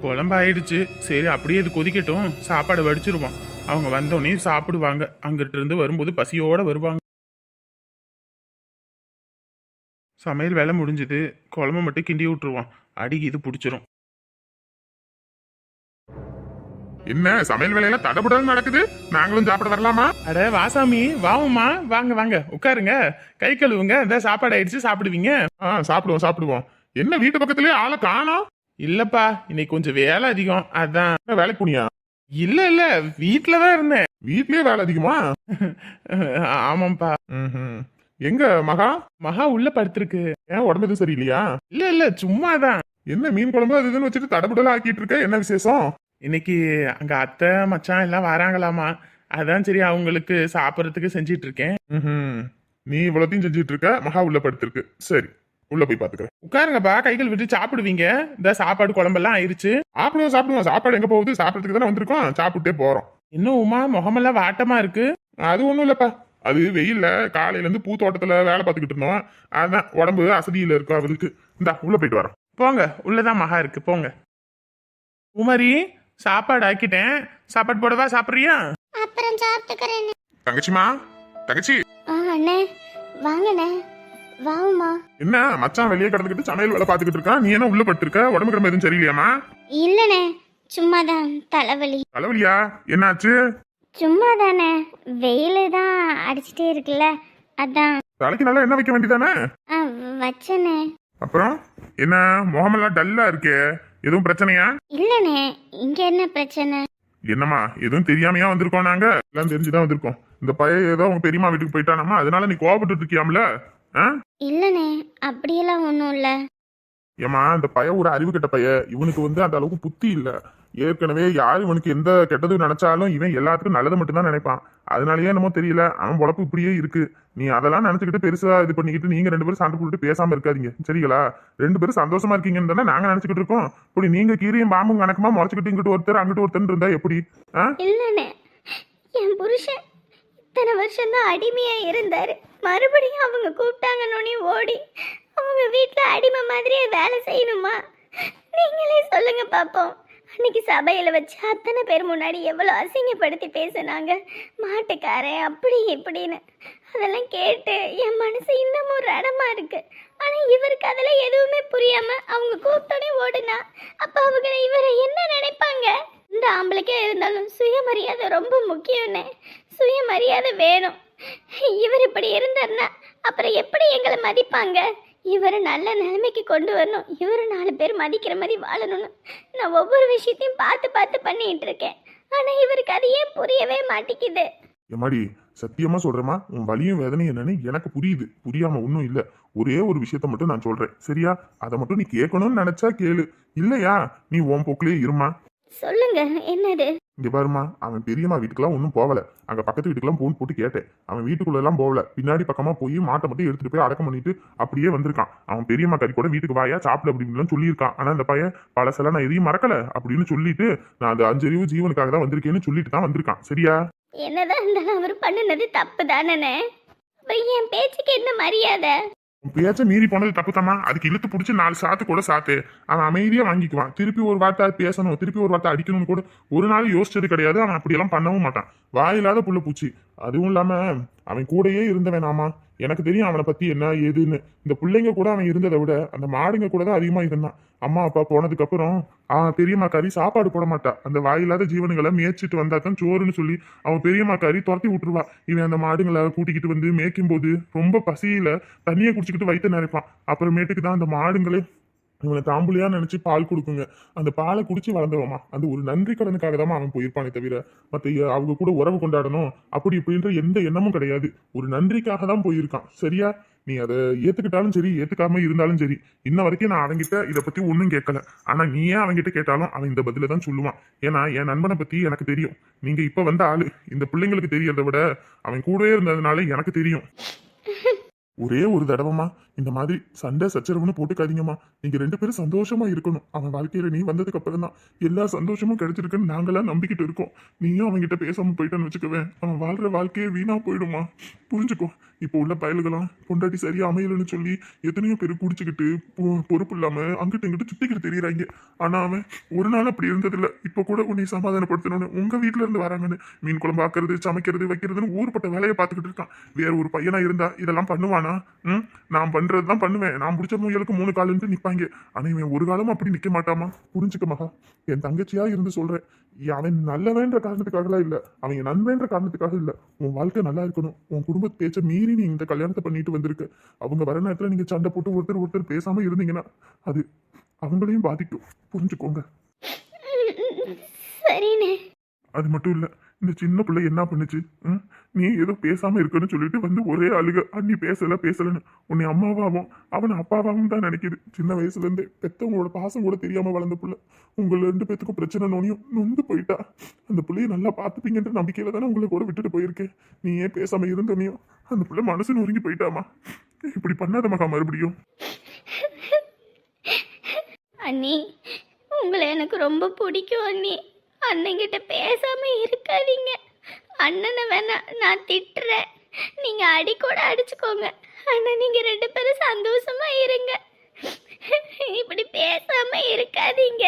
குழம்பு ஆயிடுச்சு சரி அப்படியே இது கொதிக்கட்டும். சாப்பாடு வடிச்சிருவோம். அவங்க வந்தோடனே சாப்பிடுவாங்க. அங்கிட்ட இருந்து வரும்போது பசியோட வருவாங்க. சமையல் வேலை முடிஞ்சது. குழம்பு மட்டும் கிண்டி விட்டுருவோம். அடிக்கு இது பிடிச்சிரும். என்ன சமையல் வேலையெல்லாம் தடபுடல் நடக்குது? நாங்களும் சாப்பிட வரலாமா? அட வாசாமி வாவும்மா. வாங்க வாங்க. உட்காருங்க. கை கழுவுங்க. இந்த சாப்பாடு ஆயிடுச்சு. சாப்பிடுவீங்க. ஆ சாப்பிடுவோம் சாப்பிடுவோம். என்ன வீட்டு பக்கத்துலயே ஆளை காணோம்? இல்லப்பா இன்னைக்கு கொஞ்சம் வேலை அதிகம். அதான். வேலைக்கு போனியா? இல்ல இல்ல வீட்டில தான் இருந்தேன். வீட்லயே வேலை அதிகமா? ஆமாப்பா ம்ஹும். எங்க மகா? மகா உள்ள படுத்திருக்கு. ஏன் உடம்பு எதுவும் சரியில்லையா? இல்ல இல்ல சும்மாதான். என்ன மீன் குழம்பு அது இதுன்னு வச்சுட்டு தடபுடலா ஆக்கிட்டு இருக்க? என்ன விசேஷம்? இன்னைக்கு அங்க அத்தை மச்சான் எல்லாம் வராங்களாமா? அதான் சரி அவங்களுக்கு சாப்பிட்றதுக்கு செஞ்சிட்டு இருக்கேன். நீ இவ்வளத்தையும் செஞ்சுட்டு இருக்க? மகா உள்ள படுத்திருக்கு. சரி. உள்ள போய் பாத்துக்கிறேன். உட்காருங்கப்பா கைகள் விட்டு சாப்பிடுவீங்க. இந்த சாப்பாடு குழம்பெல்லாம் ஆயிருச்சு. சாப்பிடுவோம் சாப்பிடுவோம். சாப்பாடு எங்க போகுது? சாப்பிடறதுக்கு தானே வந்திருக்கோம். சாப்பிட்டே போறோம். இன்னும் உமா முகமெல்லாம் வாட்டமா இருக்கு? அது ஒண்ணும் இல்லப்பா. அது வெயில்ல காலையில இருந்து பூ தோட்டத்துல வேலை பார்த்துக்கிட்டு இருந்தோம். அதான் உடம்பு அசதியில இருக்கும் அவருக்கு இந்தா உள்ள போயிட்டு வரோம். போங்க உள்ளதான் மகா இருக்கு. போங்க. உமரி சாப்பாடு ஆக்கிட்டேன். சாப்பாடு போடவா சாப்பிட்றியா? அப்புறம் சாப்பிட்டுக்கிறேன் தங்கச்சிமா தங்கச்சி. ஆ அண்ணே. வாங்கண்ணே. வாவுமா என்ன மச்சான் வெளியே கிடந்துக்கிட்டு சமையல் வேலை பார்த்துக்கிட்டு இருக்கான்? நீ என்ன உள்ள பட்டிருக்க? உடம்பு கிடம்பு எதுவும் சரியில்லையாமா இல்லைண்ணே சும்மாதான் தலைவலி. தலைவலியா? என்னாச்சு? சும்மா தானே வெயில் தான் அடிச்சிட்டே இருக்குல்ல அதான். தலைக்கு நல்லா என்ன வைக்க வேண்டியதானே? வச்சனே. அப்புறம்? என்ன முகமெல்லாம் டல்லா இருக்கே எதுவும் பிரச்சனையா? இல்லைண்ணே இங்க என்ன பிரச்சனை? என்னம்மா எதுவும் தெரியாமையா வந்திருக்கோம் நாங்க? எல்லாம் தெரிஞ்சுதான் வந்திருக்கோம். இந்த பையன் ஏதோ உங்க பெரியம்மா வீட்டுக்கு போயிட்டானாமா அதனால நீ கோவப்பட்டு இருக்கியாம்ல? ஆ? இல்லைண்ணே அப்படியெல்லாம் ஒன்றும் இல்லை. ஏமா இந்த பைய ஒரு அறிவு கெட்ட பைய இவனுக்கு வந்து அந்த அளவுக்கு புத்தி இல்ல. ஏற்கனவே யார் இவனுக்கு எந்த கெட்டது நினைச்சாலும் இவன் எல்லாத்துக்கும் நல்லது மட்டும்தான் நினைப்பான். அதனாலயே என்னமோ தெரியல அவன் பொழப்பு இப்படியே இருக்கு. நீ அதெல்லாம் நினைச்சுக்கிட்டு பெருசா இது பண்ணிக்கிட்டு நீங்க ரெண்டு பேரும் சண்டை போட்டுட்டு பேசாம இருக்காதீங்க. சரிங்களா? ரெண்டு பேரும் சந்தோஷமா இருக்கீங்கன்னு தானே நாங்க நினைச்சுக்கிட்டு இருக்கோம். இப்படி நீங்க கீரியும் பாம்பும் கணக்குமா முளைச்சுக்கிட்டு இங்கிட்டு ஒருத்தர் அங்கிட்டு ஒருத்தர் இருந்தா எப்படி? ஆ? இல்லைண்ணே என் புருஷன் இத்தனை வருஷம்தான் அடிமையா இருந்தாரு. மறுபடியும் அவங்க கூப்பிட்டாங்கன்னு ஓடி அவங்க வீட்டில் அடிமை மாதிரியே வேலை செய்யணுமா? நீங்களே சொல்லுங்க பார்ப்போம் அன்னைக்கு சபையில் வச்சு அத்தனை பேர் முன்னாடி எவ்வளோ அசிங்கப்படுத்தி பேசுனாங்க. மாட்டுக்காரன் அப்படி இப்படின்னு. அதெல்லாம் கேட்டு என் மனசு இன்னமும் ஒரு இடமா இருக்கு. ஆனால் இவருக்கு அதெல்லாம் எதுவுமே புரியாம அவங்க கூப்பிட்டோடனே ஓடுனா அப்போ அவங்க இவரை என்ன நினைப்பாங்க? இந்த ஆம்பளைக்கே இருந்தாலும் சுயமரியாதை ரொம்ப முக்கியம்னே. சுயமரியாதை வேணும். இவர் இப்படி இருந்தார்னா அப்புறம் எப்படி எங்களை மதிப்பாங்க? இவரை நல்ல நிலைமைக்கு கொண்டு வரணும். இவரு நாலு பேர் மதிக்கிற மாதிரி வாழணும்னு நான் ஒவ்வொரு விஷயத்தையும் பார்த்து பார்த்து பண்ணிட்டு இருக்கேன். ஆனால் இவருக்கு அது ஏன் புரியவே மாட்டேங்குது? எம்மாடி சத்தியமா சொல்றேம்மா உன் வலியும் வேதனையும் என்னன்னு எனக்கு புரியுது. புரியாம ஒன்றும் இல்ல. ஒரே ஒரு விஷயத்த மட்டும் நான் சொல்றேன். சரியா? அதை மட்டும் நீ கேட்கணும்னு நினைச்சா கேளு. இல்லையா? நீ உன் போக்குலயே இருமா சொல்லுங்க என்னது? இங்கே பாருமா அவன் பெரியம்மா வீட்டுக்குலாம் ஒன்றும் போகலை. அங்கே பக்கத்து வீட்டுக்கெல்லாம் ஃபோன் போட்டு கேட்டேன். அவன் வீட்டுக்குள்ளெல்லாம் போகல. பின்னாடி பக்கமாக போய் மாட்டை மட்டும் எடுத்துகிட்டு போய் அடக்கம் பண்ணிட்டு அப்படியே வந்திருக்கான். அவன் பெரியம்மா கறி கூட வீட்டுக்கு வாயா சாப்பிட அப்படின்லாம் சொல்லியிருக்கான். ஆனால் அந்த பையன் பழசெல்லாம் நான் எதையும் மறக்கல அப்படின்னு சொல்லிட்டு நான் அந்த அஞ்சறிவு ஜீவனுக்காக தான் வந்திருக்கேன்னு சொல்லிட்டு தான் வந்திருக்கான். சரியா? என்னதான் இருந்தாலும் அவர் பண்ணினது தப்பு தானே என் பேச்சுக்கு என்ன மரியாதை? உன் பேச்ச மீறி போனது தப்புதாம்மா அதுக்கு இழுத்து பிடிச்சி நாலு சாத்து கூட சாத்து. அவன் அமைதியா வாங்கிக்குவான். திருப்பி ஒரு வார்த்தை பேசணும் திருப்பி ஒரு வார்த்தை அடிக்கணும்னு கூட ஒரு நாள் யோசிச்சது கிடையாது. அவன் அப்படியெல்லாம் பண்ணவும் மாட்டான். வாயில்லாத புள்ள பூச்சி. அதுவும் இல்லாம அவன் கூடயே இருந்தவன் ஆமா எனக்கு தெரியும் அவனை பத்தி என்ன ஏதுன்னு. இந்த பிள்ளைங்க கூட அவன் இருந்ததை விட அந்த மாடுங்க கூட தான் அதிகமா இருந்தான். அம்மா அப்பா போனதுக்கு அப்புறம் அவன் பெரியம்மா கறி சாப்பாடு போட மாட்டா. அந்த வாயில்லாத ஜீவனுங்களை மேய்ச்சிட்டு வந்தா தான் சோறுன்னு சொல்லி அவன் பெரியம்மா கறி துரத்தி விட்டுருவா. இவன் அந்த மாடுங்களை கூட்டிக்கிட்டு வந்து மேய்க்கும் போது ரொம்ப பசியில தண்ணியை குடிச்சுக்கிட்டு வயிற்று நினைப்பான் அப்புறமேட்டுக்கு தான் அந்த மாடுங்களே இவனை தாம்புலியா நினைச்சு பால் கொடுக்குங்க. அந்த பாலை குடிச்சு வளர்ந்தவமா அந்த ஒரு நன்றி கடனுக்காக தான் அவன் போயிருப்பானே தவிர மற்ற அவங்க கூட உறவு கொண்டாடணும். அப்படி இப்படின்ற எந்த எண்ணமும் கிடையாது. ஒரு நன்றிக்காக தான் போயிருக்கான். சரியா? நீ அதை ஏத்துக்கிட்டாலும் சரி ஏத்துக்காம இருந்தாலும் சரி. இன்ன வரைக்கும் நான் அவன்கிட்ட இதை பத்தி ஒன்றும் கேட்கல. ஆனா நீ ஏன் அவன்கிட்ட கேட்டாலும் அவன் இந்த பதில தான் சொல்லுவான். ஏன்னா என் நண்பனை பத்தி எனக்கு தெரியும். நீங்க இப்ப வந்த ஆளு. இந்த பிள்ளைங்களுக்கு தெரியறத விட அவன் கூடவே இருந்ததுனால எனக்கு தெரியும். ஒரே ஒரு தடவைமா இந்த மாதிரி சண்டை சச்சரவுன்னு போட்டுக்காதீங்கம்மா. நீங்க ரெண்டு பேரும் சந்தோஷமா இருக்கணும். அவன் வாழ்க்கையில நீ வந்ததுக்கு அப்புறம் தான் எல்லா சந்தோஷமும் கிடைச்சிருக்குன்னு நாங்களாம் நம்பிக்கிட்டு இருக்கோம். நீயும் அவன்கிட்ட பேசாம போயிட்டேன்னு வச்சுக்கவேன் அவன் வாழ்ற வாழ்க்கையே வீணா போயிடுமா புரிஞ்சுக்கோ இப்போ உள்ள பயலுகளாம் பொண்டாட்டி சரியா அமையலன்னு சொல்லி எத்தனையோ பேர் குடிச்சுக்கிட்டு பொ- பொறுப்பு இல்லாம அங்கிட்டு இங்கிட்டு சுத்திக்கிட்டு தெரியறாங்க. ஆனா அவன் ஒரு நாள் அப்படி இருந்ததில்ல. இப்போ கூட உன்னை சமாதானப்படுத்தணும்னு உங்க வீட்ல இருந்து வராங்கன்னு. மீன் குழம்பு ஆக்குறது சமைக்கிறது வைக்கிறதுன்னு ஊர்பட்ட வேலையை பார்த்துக்கிட்டு இருக்கான். வேற ஒரு பையனா இருந்தா இதெல்லாம் பண்ணுவானா? ம்? நான் பண்றதுதான் பண்ணுவேன். நான் பிடிச்ச முயலுக்கு மூணு காலுன்ட்டு நிப்பாங்க. ஆனா இவன் ஒரு காலமும் அப்படி நிக்க மாட்டாமா புரிஞ்சுக்க மகா. என் தங்கச்சியா இருந்து சொல்றேன். அவன் நல்லவன்ற காரணத்துக்காகலாம் இல்ல. அவன் நன்மைன்ற காரணத்துக்காக இல்ல. உன் வாழ்க்கை நல்லா இருக்கணும். உன் குடும்ப பேச்ச மீறி நீ இந்த கல்யாணத்தை பண்ணிட்டு வந்திருக்க. அவங்க வர நேரத்துல நீங்க சண்டை போட்டு ஒருத்தர் ஒருத்தர் பேசாம இருந்தீங்கன்னா அது அவங்களையும் பாதிக்கும். புரிஞ்சுக்கோங்க. அது மட்டும் இல்ல. இந்த சின்ன பிள்ளை என்ன பண்ணுச்சு? நீ ஏதோ பேசாம இருக்கன்னு சொல்லிட்டு வந்து ஒரே அழுக. அண்ணி பேசல பேசலன்னு. உன்னை அம்மாவாவும் அவனை அப்பாவாவும் தான் நினைக்கிது. சின்ன வயசுல பெற்றவங்களோட பெத்தவங்களோட பாசம் கூட தெரியாம வளர்ந்த பிள்ளை. உங்க ரெண்டு பேத்துக்கும் பிரச்சனை நோனியும் நொந்து போயிட்டா. அந்த பிள்ளைய நல்லா பார்த்துப்பீங்கன்ற நம்பிக்கையில தானே உங்களை கூட விட்டுட்டு போயிருக்கேன். நீ ஏன் பேசாம இருந்தோனையும் அந்த பிள்ளை மனசு நொறுங்கி போயிட்டாமா? இப்படி பண்ணாத மறுபடியும். அண்ணி உங்களை எனக்கு ரொம்ப பிடிக்கும் அண்ணி. அண்ணங்கிட்ட பேசாம இருக்காதீங்க. அண்ணனை வேணா நான் திட்டுறேன். நீங்க அடி கூட அடிச்சுக்கோங்க. ஆனா நீங்க ரெண்டு பேரும் சந்தோஷமா இருங்க. இப்படி பேசாம இருக்காதீங்க.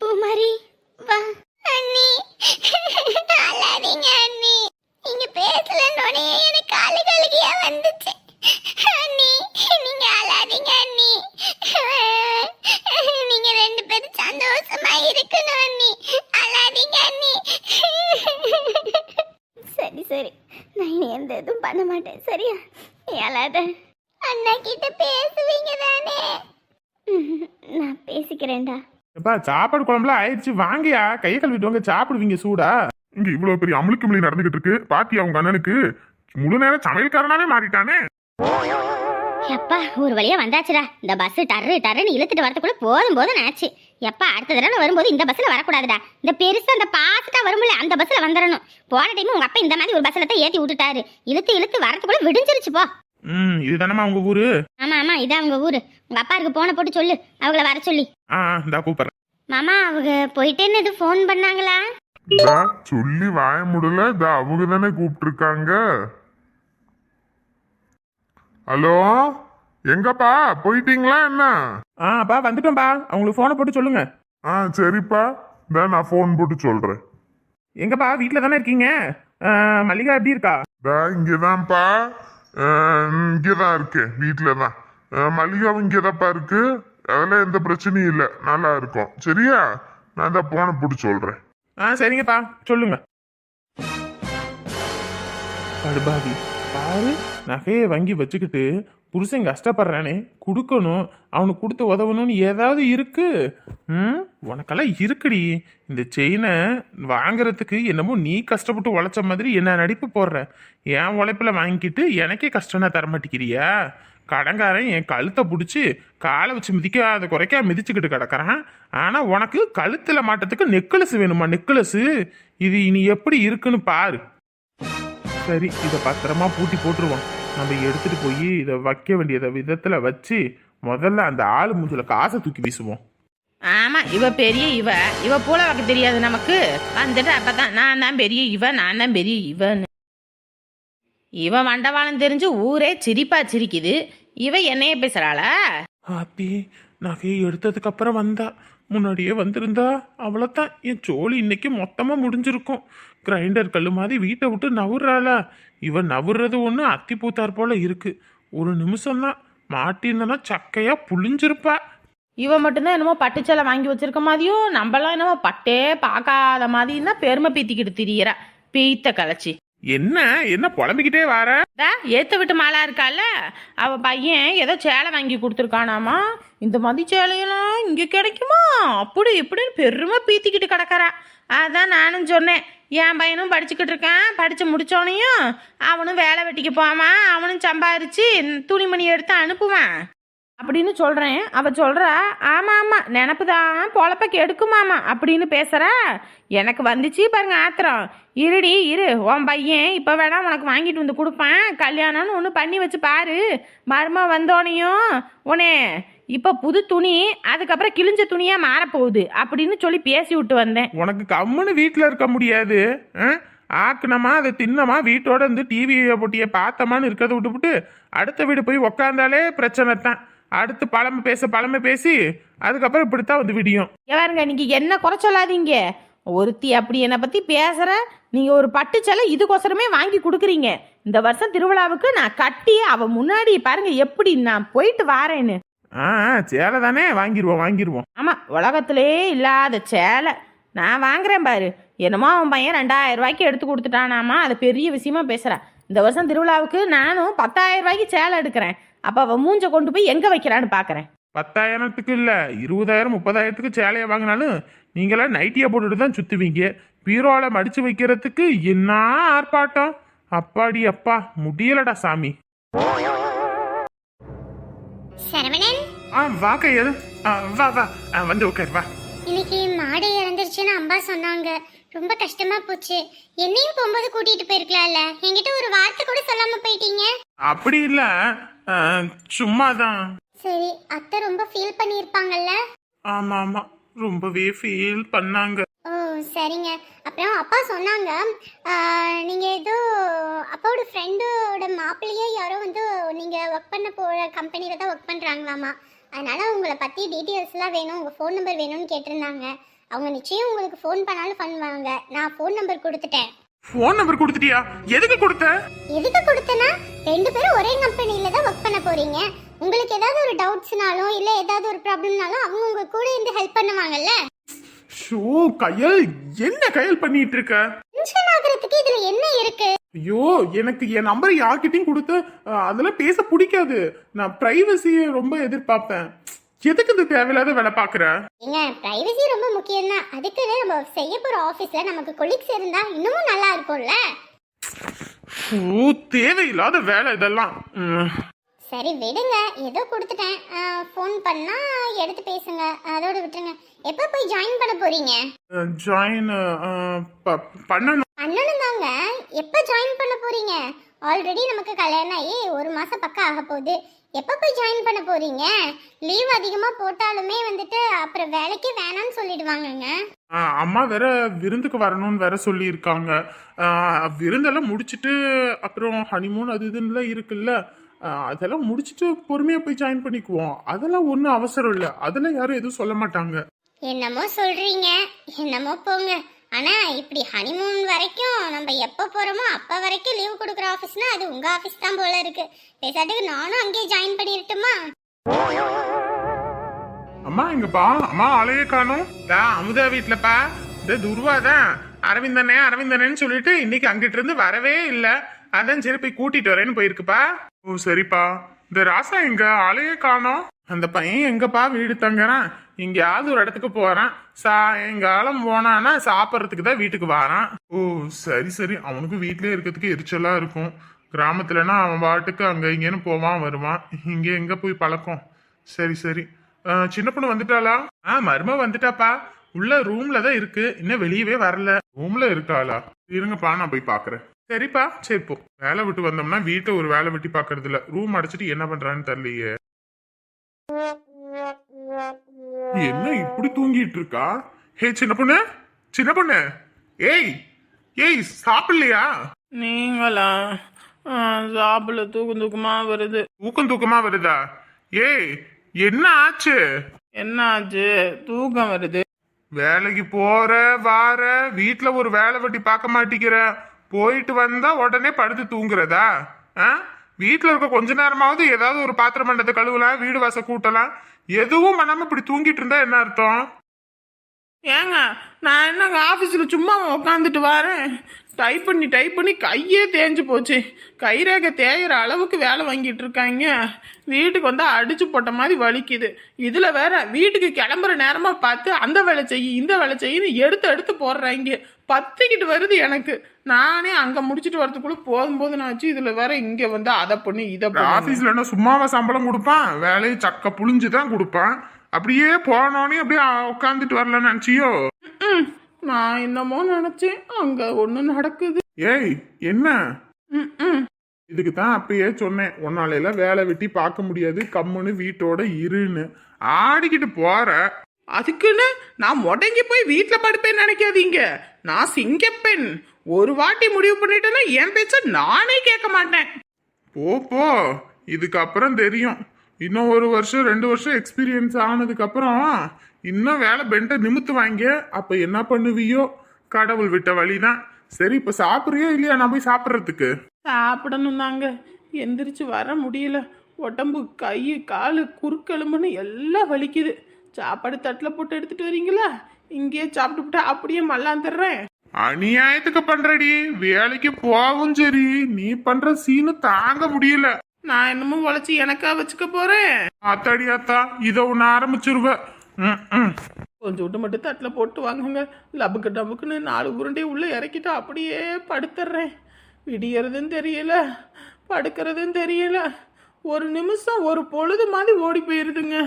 பூமாரி வா. அண்ணி அழாதீங்க அண்ணி. நீங்க பேசலன்னு எனக்கு காலு வந்துச்சு. அண்ணி நீங்க அழாதீங்க அண்ணி. நீங்க ரெண்டு பேரும் சந்தோஷமா இருக்கணும் அண்ணி. அழாதீங்க அண்ணி. சரி சரி. நான் எந்த இதுவும் பண்ண மாட்டேன் சரியா? நீ அழாத. அண்ணா கிட்ட பேசுவீங்க தானே? நான் பேசிக்கிறேன்டா. எப்பா சாப்பாடு குழம்புலாம் ஆயிடுச்சு. வாங்கயா. கையை கழுவிட்டு வாங்க. சாப்பிடுவீங்க சூடா. இங்க இவ்வளவு பெரிய அமுலுக்கு மொழி நடந்துகிட்டு இருக்கு. பாத்தி அவங்க அண்ணனுக்கு? முழு நேரம் சமையல்காரனாவே மாறிட்டானே. எப்பா ஒரு வழியா வந்தாச்சுடா. இந்த பஸ் டர்ரு டர்ருன்னு இழுத்துட்டு வரதுக்குள்ள போதும் போதும் ஆச்சு. எப்பா அடுத்த தடவை வரும்போது இந்த பஸ்ல வரக்கூடாதுடா. இந்த பெருசா அந்த பாத்துட்டா வரும்ல அந்த பஸ்ல வந்துடணும் போன டைம் உங்க அப்பா இந்த மாதிரி ஒரு பஸ்ல தான் ஏத்தி விட்டுட்டாரு. இழுத்து இழுத்து வரதுக்குள்ள விடிஞ்சிருச்சு போ. ம் இதுதானம்மா உங்க ஊரு? ஆமா ஆமா இதான் அவங்க ஊரு. உங்க அப்பா இருக்கு போன போட்டு சொல்லு. அவங்கள வர சொல்லி. ஆ இந்தா கூப்பிடுறேன். மாமா அவங்க போயிட்டேன்னு எதுவும் ஃபோன் பண்ணாங்களா? சொல்லி வாய முடியல இதா அவங்க தானே கூப்பிட்டுருக்காங்க. ஹலோ? எங்கப்பா? போயிட்டீங்களா என்ன? ஆ அப்பா வந்துட்டோம்ப்பா அவங்களுக்கு ஃபோனை போட்டு சொல்லுங்க. ஆ சரிப்பா. இதா நான் ஃபோன் போட்டு சொல்றேன். எங்கப்பா வீட்டில் தானே இருக்கீங்க? ஆ, மல்லிகா எப்படி இருக்கா? இதா இங்கதான்ப்பா. இங்கதான் இருக்கேன் வீட்டில தான் மல்லிகாவும் இங்கதான்ப்பா இருக்கு. அதெல்லாம் எந்த பிரச்சனையும் இல்லை. நல்லா இருக்கும். சரியா? நான் தான் போனை போட்டு சொல்றேன். ஆ சரிங்கப்பா. சொல்லுங்க. படுபாவி பாரு. நகையை வாங்கி வச்சுக்கிட்டு புருஷன் கஷ்டப்படுறானே கொடுக்கணும் அவனுக்கு கொடுத்து உதவணும்னு ஏதாவது இருக்கு? ம்? உனக்கெல்லாம் இருக்குடி. இந்த செயினை வாங்குறதுக்கு என்னமோ நீ கஷ்டப்பட்டு உழைச்ச மாதிரி என்ன நடிப்பு போடுற? என் உழைப்பில் வாங்கிக்கிட்டு எனக்கே கஷ்டம்னா தரமாட்டேங்கிறியா கடங்காரன் என் கழுத்தை பிடிச்சி காலை வச்சு மிதிக்காத குறைக்கா மிதிச்சுக்கிட்டு கிடக்குறான். ஆனால் உனக்கு கழுத்தில் மாட்டத்துக்கு நெக்லஸ் வேணுமா? நெக்லஸு? இது இனி எப்படி இருக்குன்னு பாரு. சரி இதை பத்திரமா பூட்டி போட்டுருவோம். நம்ம எடுத்துட்டு போய் இதை வைக்க வேண்டியத விதத்துல வச்சு முதல்ல அந்த ஆளு மூஞ்சில காசை தூக்கி வீசுவோம். ஆமா இவ பெரிய இவ. இவ பூல வைக்க தெரியாது நமக்கு. வந்துட்டு அப்பதான் நான் தான் பெரிய இவ நான் தான் பெரிய இவன்னு. இவ மண்டவாளம் தெரிஞ்சு ஊரே சிரிப்பா சிரிக்குது. இவ என்னைய பேசுறாளா? ஆத்தி நகையை எடுத்ததுக்கு அப்புறம் வந்தா. முன்னாடியே வந்திருந்தா அவ்வளோதான் என் சோழி இன்னைக்கு மொத்தமா முடிஞ்சிருக்கும். கிரைண்டர் கல்லு மாதிரி வீட்டை விட்டு நவுறாளா? இவன் நவுறது ஒன்று அத்தி பூத்தார் போல இருக்கு. ஒரு நிமிஷம் தான் மாட்டியிருந்தனா சக்கையா புளிஞ்சிருப்பா இவ மட்டும்தான் என்னமோ பட்டுச்சேலை வாங்கி வச்சிருக்க மாதிரியும் நம்மளாம் என்னமோ பட்டே பார்க்காத மாதிரியும் தான் பெருமை பீத்திக்கிட்டு திரியறா. பீத்த கலைச்சி. என்ன? என்ன புலம்பிக்கிட்டே வர ஏத்த விட்டு மாலா இருக்கால? அவ பையன் ஏதோ சேலை வாங்கி கொடுத்துருக்கானாமா? இந்த மாதிரி சேலையெல்லாம் இங்க கிடைக்குமா? அப்படி இப்படின்னு பெருமை பீத்திக்கிட்டு கிடக்கறா. அதான் நானும் சொன்னேன். என் பையனும் படிச்சுக்கிட்டு இருக்கான். படித்து முடித்தோனையும் அவனும் வேலை வெட்டிக்கு போவான் அவனும் சம்பாரித்து துணிமணி எடுத்து அனுப்புவான். அப்படின்னு சொல்கிறேன் அவள் சொல்கிறா ஆமாம் ஆமாம் நினப்பு தான். பொழப்ப கெடுக்குமாமா அப்படின்னு பேசுகிறா எனக்கு வந்துச்சு பாருங்க ஆத்திரம். இருடி இரு. உன் பையன் இப்போ வேணா உனக்கு வாங்கிட்டு வந்து கொடுப்பேன். கல்யாணம்னு ஒன்று பண்ணி வச்சு பாரு. மரும வந்தோனையும் உனே இப்போ புது துணி அதுக்கப்புறம் கிழிஞ்ச துணியாக மாறப்போகுது அப்படின்னு சொல்லி பேசி விட்டு வந்தேன். உனக்கு கம்முன்னு வீட்டில் இருக்க முடியாது. ஆ? ஆக்குனமா அதை தின்னமா வீட்டோட இருந்து டிவி போட்டியை பார்த்தமான்னு இருக்கிறத விட்டுவிட்டு அடுத்த வீடு போய் உக்காந்தாலே பிரச்சனை தான். அடுத்து பழமை பேச பழமை பேசி அதுக்கப்புறம் இப்படித்தான் வந்து விடியும். பாருங்க நீங்கள் என்ன குறை சொல்லாதீங்க. ஒருத்தி அப்படி என்னை பற்றி பேசுகிற நீங்கள் ஒரு பட்டு சேலை இதுக்கோசரமே வாங்கி கொடுக்குறீங்க. இந்த வருஷம் திருவிழாவுக்கு நான் கட்டி அவ முன்னாடி பாருங்க எப்படி நான் போயிட்டு வாரேன்னு. ஆ சேலை தானே வாங்கிடுவோம் வாங்கிடுவோம் ஆமாம் உலகத்திலே இல்லாத சேலை. நான் வாங்குறேன் பாரு. என்னமோ அவன் பையன் ரெண்டாயிரம் ரூபாய்க்கு எடுத்து கொடுத்துட்டானாமா? அது பெரிய விஷயமா பேசுகிறான் இந்த வருஷம் திருவிழாவுக்கு நானும் பத்தாயிரம் ரூபாய்க்கு சேலை எடுக்கிறேன். அப்போ அவன் மூஞ்ச கொண்டு போய் எங்கே வைக்கிறான்னு பார்க்குறேன் பத்தாயிரத்துக்கு இல்லை இருபதாயிரம் முப்பதாயிரத்துக்கு சேலையை வாங்கினாலும் நீங்களாம் நைட்டியை போட்டுட்டு தான் சுற்றுவீங்க பீரோவில் மடித்து வைக்கிறதுக்கு என்ன ஆர்ப்பாட்டம்? அப்பாடி அப்பா முடியலடா சாமி. சரவணன்? ஆ வா கையல். வா வா. வந்து உட்கார் வா. இன்னைக்கு மாடு இறந்துருச்சுன்னு அம்மா சொன்னாங்க. ரொம்ப கஷ்டமா போச்சு. என்னையும் போகும்போது கூட்டிட்டு போயிருக்கலாம்ல. என்கிட்ட ஒரு வார்த்தை கூட சொல்லாம போயிட்டீங்க? அப்படி இல்லை. சும்மா தான் சரி அத்தை ரொம்ப ஃபீல் பண்ணியிருப்பாங்கல்ல? ஆமாம் ஆமாம் ரொம்பவே ஃபீல் பண்ணாங்க. சரிங்க. அப்புறம் அப்பா சொன்னாங்க ஆஹ், நீங்க ஏதோ அப்பாவோட ஃப்ரெண்டோட மாப்பிள்ளையே யாரோ வந்து நீங்க ஒர்க் பண்ண போற கம்பெனில தான் ஒர்க் பண்றாங்களாமா. அதனால உங்களை பத்தி டீட்டெயில்ஸ்லாம் வேணும் உங்க ஃபோன் நம்பர் வேணும்னு கேட்டிருந்தாங்க. அவங்க நிச்சயம் உங்களுக்கு ஃபோன் பண்ணாலும் பண்ணுவாங்க. நான் ஃபோன் நம்பர் கொடுத்துட்டேன். ஃபோன் நம்பர் கொடுத்துட்டியா? எதுக்கு கொடுத்த? எதுக்கு கொடுத்தனா ரெண்டு பேரும் ஒரே கம்பெனில தான் ஒர்க் பண்ண போறீங்க. உங்களுக்கு ஏதாவது ஒரு டவுட்ஸ்னாலும் இல்ல ஏதாவது ஒரு ப்ராப்ளம்னாலும் அவங்க உங்க கூட இருந்து ஹெல்ப் பண்ணுவாங்கல்ல. ஷோ கையல் என்ன கையல் பண்ணிட்டு இருக்க டென்ஷன் ஆகுறதுக்கு இதுல என்ன இருக்கு? ஐயோ எனக்கு என் நம்பர் யார்கிட்டயும் கொடுத்து அதெல்லாம் பேச பிடிக்காது. நான் பிரைவசியை ரொம்ப எதிர்பார்ப்பேன். எதுக்கு இந்த தேவையில்லாத வேலை பார்க்குற? ஏங்க பிரைவசி ரொம்ப முக்கியம் தான் அதுக்கு நம்ம செய்ய போற ஆபீஸ்ல நமக்கு கொலீக்ஸ் இருந்தா இன்னமும் நல்லா இருக்கும்ல? ஓ தேவையில்லாத வேலை இதெல்லாம். சரி விடுங்க. ஏதோ கொடுத்துட்டேன். ஃபோன் பண்ணா எடுத்து பேசுங்க. அதோட விட்டுருங்க. எப்போ போய் ஜாயின் பண்ண போறீங்க? ஜாயின் பண்ணணும். அண்ணனும் தாங்க எப்போ ஜாயின் பண்ண போறீங்க? ஆல்ரெடி நமக்கு கல்யாணம் ஆகி ஒரு மாசம் பக்கம் ஆக போகுது. எப்போ போய் ஜாயின் பண்ண போறீங்க? லீவ் அதிகமாக போட்டாலுமே வந்துட்டு அப்புறம் வேலைக்கே வேணாம்னு சொல்லிடுவாங்கங்க. அம்மா வேற விருந்துக்கு வரணும்னு வேற சொல்லியிருக்காங்க. விருந்தெல்லாம் முடிச்சிட்டு அப்புறம் ஹனிமூன் அது இதுன்னுலாம் இருக்குல்ல. அதெல்லாம் முடிச்சிட்டு பொறுமையாக போய் ஜாயின் பண்ணிக்குவோம். அதெல்லாம் ஒன்றும் அவசரம் இல்லை. அதெல்லாம் யாரும் எதுவும் சொல்ல மாட்டாங்க. என்னமோ சொல்றீங்க. என்னமோ போங்க. ஆனா இப்படி ஹனிமூன் வரைக்கும் நம்ம எப்போ போறோமோ அப்ப வரைக்கும் லீவ் கொடுக்குற ஆபீஸ்னா அது உங்க ஆபீஸ் தான் போல இருக்கு. பேசாட்டுக்கு நானும் அங்கேயே ஜாயின் பண்ணிரட்டுமா? அம்மா எங்கப்பா அம்மா ஆளையே காணும். அமுதா வீட்டுலப்பா இந்த துருவா தான். அரவிந்தனே அரவிந்தனேன்னு சொல்லிட்டு இன்னைக்கு அங்கிட்டு இருந்து வரவே இல்லை. அதான் சரி போய் கூட்டிட்டு வரேன்னு போயிருக்குப்பா. ஓ சரிப்பா. இந்த ராசா எங்க? ஆளையே காணோம். அந்த பையன் எங்கப்பா வீடு தங்குறான்? எங்கேயாவது ஒரு இடத்துக்கு போறான். சா எங்காலம் போனானா சாப்பிட்றதுக்கு தான் வீட்டுக்கு வாரான். ஓ சரி சரி. அவனுக்கு வீட்லயே இருக்கிறதுக்கு எரிச்சலா இருக்கும். கிராமத்துலனா அவன் பாட்டுக்கு அங்க இங்கேன்னு போவான் வருவான். இங்க எங்க போய் பழக்கம்? சரி சரி. சின்ன பொண்ணு வந்துட்டாளா? ஆ மரும வந்துட்டாப்பா. உள்ள ரூம்ல தான் இருக்கு. இன்னும் வெளியவே வரல. ரூம்ல இருக்காளா? இருங்கப்பா நான் போய் பாக்குறேன். சரிப்பா சரி போ. வேலை விட்டு வந்தோம்னா வீட்டை ஒரு வேலை வெட்டி பாக்குறது இல்ல ரூம் அடைச்சிட்டு என்ன பண்றான்னு தெரியலையே. என்ன இப்படி தூங்கிட்டு இருக்கா? ஹே சின்ன பொண்ணு சின்ன பொண்ணு. ஏய் ஏய் சாப்பிடலையா? நீங்களா? சாப்பிட தூக்கம் தூக்கமாக வருது. தூக்கம் தூக்கமா வருதா? ஏய் என்ன ஆச்சு? என்னாச்சு தூக்கம் வருது. வேலைக்கு போற வார வீட்ல ஒரு வேலை வெட்டி பார்க்க மாட்டேங்கிற போயிட்டு வந்தா உடனே படுத்து தூங்குறதா? ஆ? வீட்டில் இருக்க கொஞ்ச நேரமாவது ஏதாவது ஒரு பாத்திரம் மண்டத்தை கழுவலாம் வீடு வாச கூட்டலாம். எதுவும் பண்ணாம இப்படி தூங்கிட்டு இருந்தா என்ன அர்த்தம்? ஏங்க நான் என்னங்க ஆஃபீஸில் சும்மா உட்காந்துட்டு வரேன்? டைப் பண்ணி டைப் பண்ணி கையே தேஞ்சு போச்சு. கைரேகை தேயிற அளவுக்கு வேலை வாங்கிட்டு இருக்காங்க. வீட்டுக்கு வந்து அடிச்சு போட்ட மாதிரி வலிக்குது. இதில் வேற வீட்டுக்கு கிளம்புற நேரமாக பார்த்து அந்த வேலை செய்யி இந்த வேலை செய்யின்னு எடுத்து எடுத்து போடுறாங்க. பத்திக்கிட்டு வருது எனக்கு. நானே அங்க முடிச்சிட்டு வரதுக்குள்ள போதும் போதும் ஆச்சு இதுல வேற இங்க வந்து அதை பண்ணி இதை ஆபீஸ்ல என்ன சும்மாவா சம்பளம் கொடுப்பான்? வேலையை சக்க புழிஞ்சு தான் கொடுப்பான். அப்படியே போனோடனே அப்படியே உட்காந்துட்டு வரலன்னு நினைச்சியோ? நான் என்னமோ நினைச்சேன். அங்க ஒண்ணு நடக்குது. ஏய் என்ன. இதுக்கு தான் அப்பயே சொன்னேன். உன்னால எல்லாம் வேலை வெட்டி பார்க்க முடியாது. கம்முன்னு வீட்டோட இருன்னு. ஆடிக்கிட்டு போற. அதுக்குன்னு நான் முடங்கி போய் வீட்ல படுப்பேன்னு நினைக்காதீங்க. நான் சிங்கப்பெண் ஒரு வாட்டி முடிவு பண்ணிட்டேன்னா என் பேச்ச நானே கேட்க மாட்டேன். போ போ. இதுக்கப்புறம் தெரியும். இன்னும் ஒரு வருஷம் ரெண்டு வருஷம் எக்ஸ்பீரியன்ஸ் ஆனதுக்கு அப்புறம் இன்னும் வேலை பெண்டை நிமித்து வாங்க. அப்ப என்ன பண்ணுவியோ? கடவுள் விட்ட வழிதான். சரி இப்ப சாப்பிடுறியோ இல்லையா? நான் போய் சாப்பிட்றதுக்கு. சாப்பிடணும் தாங்க எந்திரிச்சு வர முடியல. உடம்பு கை காலு குறுக்கெலும்புன்னு எல்லாம் வலிக்குது. சாப்பாடு தட்டில் போட்டு எடுத்துட்டு வரீங்களா? இங்கேயே சாப்பிட்டுவிட்டு அப்படியே மல்லாந்துடுறேன் அநியாயத்துக்கு பண்றடி. வேலைக்கு போவும் சரி. நீ பண்ற சீனு தாங்க முடியல. நான் என்னமோ உழைச்சி எனக்கா வச்சுக்க போறேன். ஆத்தாடி ஆத்தா இதை ஒன்று ஆரம்பிச்சிருவ. விட்டு மட்டும் தட்டில் போட்டு வாங்குங்க. லபுக்கு டபுக்குன்னு நாலு உருண்டையை உள்ளே இறக்கிட்டு அப்படியே படுத்துடுறேன் விடியறதும் தெரியல படுக்கிறதும் தெரியல. ஒரு நிமிஷம் ஒரு பொழுது மாதிரி ஓடி போயிருதுங்க.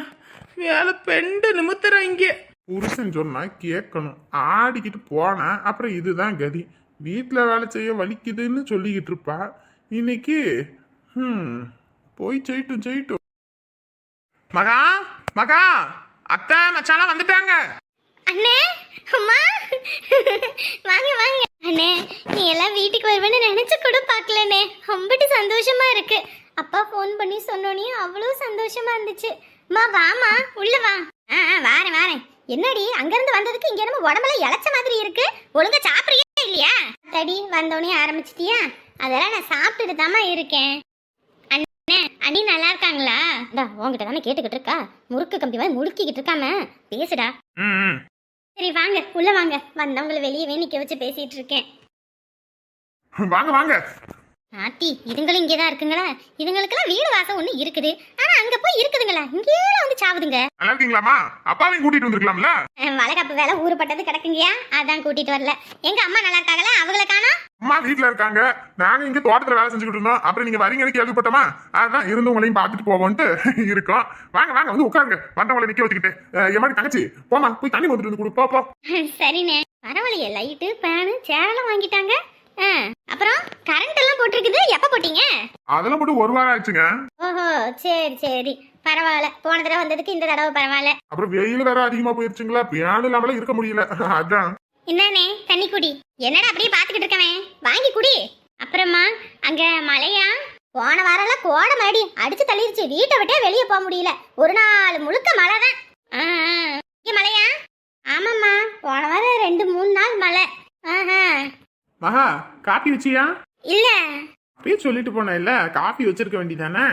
வேலை பெண்டு நிமித்துறேன் இங்கே. புருஷன் சொன்னா கேட்கணும். ஆடிக்கிட்டு போனா அப்புறம் இதுதான் கதி. வீட்டில் வேலை செய்ய வலிக்குதுன்னு சொல்லிக்கிட்டு இருப்பா. இன்னைக்கு ம் போய் செய்யட்டும் செய்யட்டும். மகா மகா அத்தை மச்சாலாம் வந்துட்டாங்க. அண்ணே அம்மா. வாங்க வாங்க. அண்ணே நீ எல்லாம் வீட்டுக்கு வருவேன்னு நினைச்சு கூட பார்க்கலண்ணே. ரொம்பட்டு சந்தோஷமா இருக்கு. அப்பா ஃபோன் பண்ணி சொன்னோனே அவ்வளோ சந்தோஷமா இருந்துச்சு. அம்மா வாமா உள்ள வா. ஆ வாரேன் வாரேன். என்னடி அங்கிருந்து வந்ததுக்கு இங்க நம்ம உடம்புல இளைச்ச மாதிரி இருக்கு. ஒழுங்கா சாப்பிடுறியா இல்லையா? தடி வந்தோடனே ஆரம்பிச்சிட்டியா? அதெல்லாம் நான் சாப்பிட்டுட்டு தாம்மா இருக்கேன். அண்ணே அண்ணி நல்லா இருக்காங்களா? இந்தா உங்ககிட்ட தானே கேட்டுக்கிட்டு இருக்கா? முறுக்கு கம்பி மாதிரி முழுக்கிக்கிட்டு இருக்காம. பேசுடா. ம் ம். சரி வாங்க உள்ள வாங்க. வந்தவங்கள வெளியவே நிக்க வச்சு பேசிட்டு இருக்கேன். வாங்க வாங்க. ஆட்டி இதுங்களும் இங்கே தான் இருக்குங்களா? இதுங்களுக்கெல்லாம் வீடு வாசம் ஒண்ணு இருக்குது. ஆனா அங்க போய் இருக்குதுங்களா? இங்கேயே வந்து சாவுதுங்க. நல்லா இருக்கீங்களாமா அப்பாவையும் கூட்டிட்டு வந்திருக்கலாம்ல? வளகாப்பு வேலை ஊறுப்பட்டது கிடக்குங்கயா அதான் கூட்டிட்டு வரல. எங்க அம்மா நல்லா இருக்காங்களா? அவங்கள காணோம். அம்மா வீட்ல இருக்காங்க. நாங்க இங்க தோட்டத்துல வேலை செஞ்சுக்கிட்டு இருந்தோம். அப்புறம் நீங்க வரீங்கன்னு கேள்விப்பட்டோமா? அதான் இருந்து உங்களையும் பார்த்துட்டு போவோம்ட்டு இருக்கோம். வாங்க வாங்க வந்து உட்காருங்க. வந்தவங்களை நிக்க வச்சுக்கிட்டு. என் மாதிரி தங்கச்சி போமா போய் தண்ணி வந்துட்டு வந்து கொடு. போ பரவாயில்லையே. லைட்டு ஃபேனு சேரெல்லாம் வாங்கிட்டாங்க. அப்புறம் கரண்ட் எல்லாம் போட்டிருக்குது. எப்ப போட்டீங்க? அதெல்லாம் மட்டும் ஒரு வாரம் ஆச்சுங்க ஓஹோ சரி சரி. பரவாயில்ல. போன தடவை வந்ததுக்கு இந்த தடவை பரவாயில்ல. அப்புறம் வெயில் வேற அதிகமா போயிருச்சுங்களா? பியானு இல்லாமல இருக்க முடியல. அதான். என்னண்ணே தண்ணி குடி. என்னடா அப்படியே பாத்துக்கிட்டு இருக்கவன்? வாங்கி குடி. அப்புறமா அங்க மழையா? போன வாரம்லாம் கோட மடி அடிச்சு தள்ளிருச்சு. வீட்டை விட்டே வெளியே போக முடியல. ஒரு நாள் முழுக்க மழை தான் இங்க மழையா ஆமாம்மா போன வாரம் ரெண்டு மூணு நாள் மழை ஆஹா மகா காப்பி வச்சியா? இல்ல. அப்படியே சொல்லிட்டு போனேன் இல்ல காப்பி வச்சிருக்க வேண்டியதானே?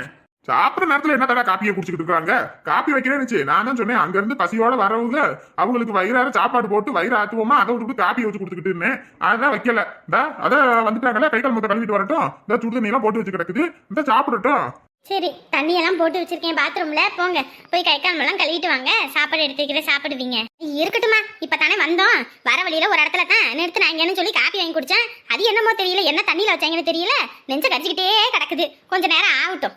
சாப்பிட்ற நேரத்துல என்ன தடவை காப்பியை குடிச்சிட்டு இருக்காங்க? காப்பி வைக்கிறேன்னு நான் தான் சொன்னேன் அங்க இருந்து பசியோட வரவங்க அவங்களுக்கு வயிறார சாப்பாடு போட்டு வயிறு ஆத்துவோமா அதை விட்டு காப்பி வச்சு கொடுத்துக்கிட்டு இருந்தேன் அதான் வைக்கல. இந்த அத வந்துட்டாங்கல்ல கை கால் முத்த கழுவிட்டு வரட்டும். இந்த சுடு தண்ணி எல்லாம் போட்டு வச்சு கிடக்குது. இந்த சாப்பிடட்டும். சரி தண்ணியெல்லாம் போட்டு வச்சிருக்கேன் பாத்ரூம்ல போங்க. போய் கை கால் கழுவிட்டு வாங்க. சாப்பாடு எடுத்து வைக்கிற சாப்பிடுவீங்க. இருக்கட்டுமா இப்ப தானே வந்தோம். வர வழியில ஒரு இடத்துல தான். நிறுத்து நாங்கன்னு சொல்லி காப்பி வாங்கி குடிச்சேன். அது என்னமோ தெரியல. என்ன தண்ணியில வச்சாங்கன்னு தெரியல. நெஞ்ச கடிச்சிக்கிட்டே கிடக்குது. கொஞ்ச நேரம் ஆகட்டும்.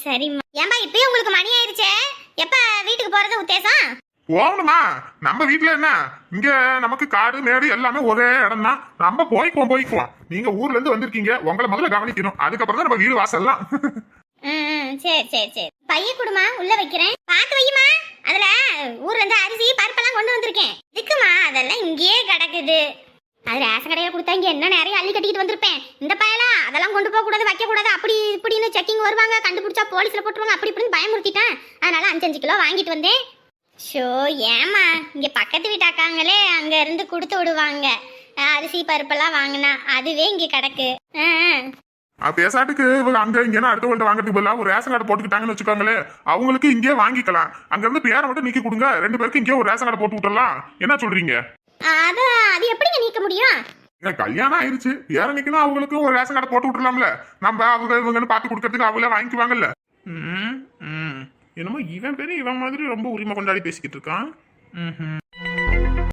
சரிம்மா. ஏன்பா இப்பயே உங்களுக்கு மணி ஆயிருச்சே. எப்ப வீட்டுக்கு போறது உத்தேசம்? போகணுமா? நம்ம வீட்ல என்ன? இங்க நமக்கு காடு மேடு எல்லாமே ஒரே இடம் தான் நம்ம போய்க்குவோம் போய்க்குவோம். நீங்க ஊர்ல இருந்து வந்திருக்கீங்க. உங்களை முதல்ல கவனிக்கணும். அதுக்கப்புறம் தான் நம்ம வீடு வாசல்லாம். சரி சரி சரி. பைய குடுமா உள்ள வைக்கிறேன். பார்த்து வையுமா. அதுல ஊர்ல இருந்து அரிசி பருப்பெல்லாம் கொண்டு வந்திருக்கேன். இதுக்குமா அதெல்லாம் இங்கேயே கிடக்குது. அது ரேஷன் கடையில கொடுத்தா இங்க என்ன நிறைய அள்ளி கட்டிக்கிட்டு வந்திருப்பேன். இந்த பயலா அதெல்லாம் கொண்டு போக கூடாது வைக்க கூடாது. அப்படி இப்படின்னு செக்கிங் வருவாங்க. கண்டுபிடிச்சா போலீஸ்ல போட்டுருவாங்க. அப்படி இப்படின்னு பயமுறுத்திட்டேன். அதனால அஞ்சு அஞ்சு கிலோ வாங்கிட்டு வந்தேன். ஷோ ஏமா இங்க பக்கத்து வீட்டாக்காங்களே அங்க இருந்து கொடுத்து விடுவாங்க. அரிசி பருப்பெல்லாம் வாங்கினா அதுவே இங்க கிடக்கு. ஆ. பேசாட்டுக்கு இவங்க அங்க இங்கன்னு அடுத்தவங்கள்ட்ட வாங்குறதுக்கு பதிலா ஒரு ரேஷன் கார்டு போட்டுக்கிட்டாங்கன்னு வச்சுக்கோங்களேன். அவங்களுக்கு இங்கே வாங்கிக்கலாம். அங்க இருந்து பேரை மட்டும் நீக்கி கொடுங்க. ரெண்டு பேருக்கு இங்கே ஒரு ரேஷன் கார்டு போட்டு விட்டுறலாம். என்ன சொல்றீங்க? அத அது எப்படிங்க நீக்க முடியும்? ஏன் கல்யாணம் ஆயிருச்சு. பேரணிக்குன்னா அவங்களுக்கும் ஒரு ரேஷன் கடை போட்டு விட்டுலாம்ல நம்ம அவங்க இவங்கன்னு பார்த்து கொடுக்கறதுக்கு அவங்களே வாங்கிக்குவாங்கல்ல. ம் ம். என்னமோ இவன் பேரு இவன் மாதிரி ரொம்ப உரிமை கொண்டாடி பேசிக்கிட்டு இருக்கான். ம்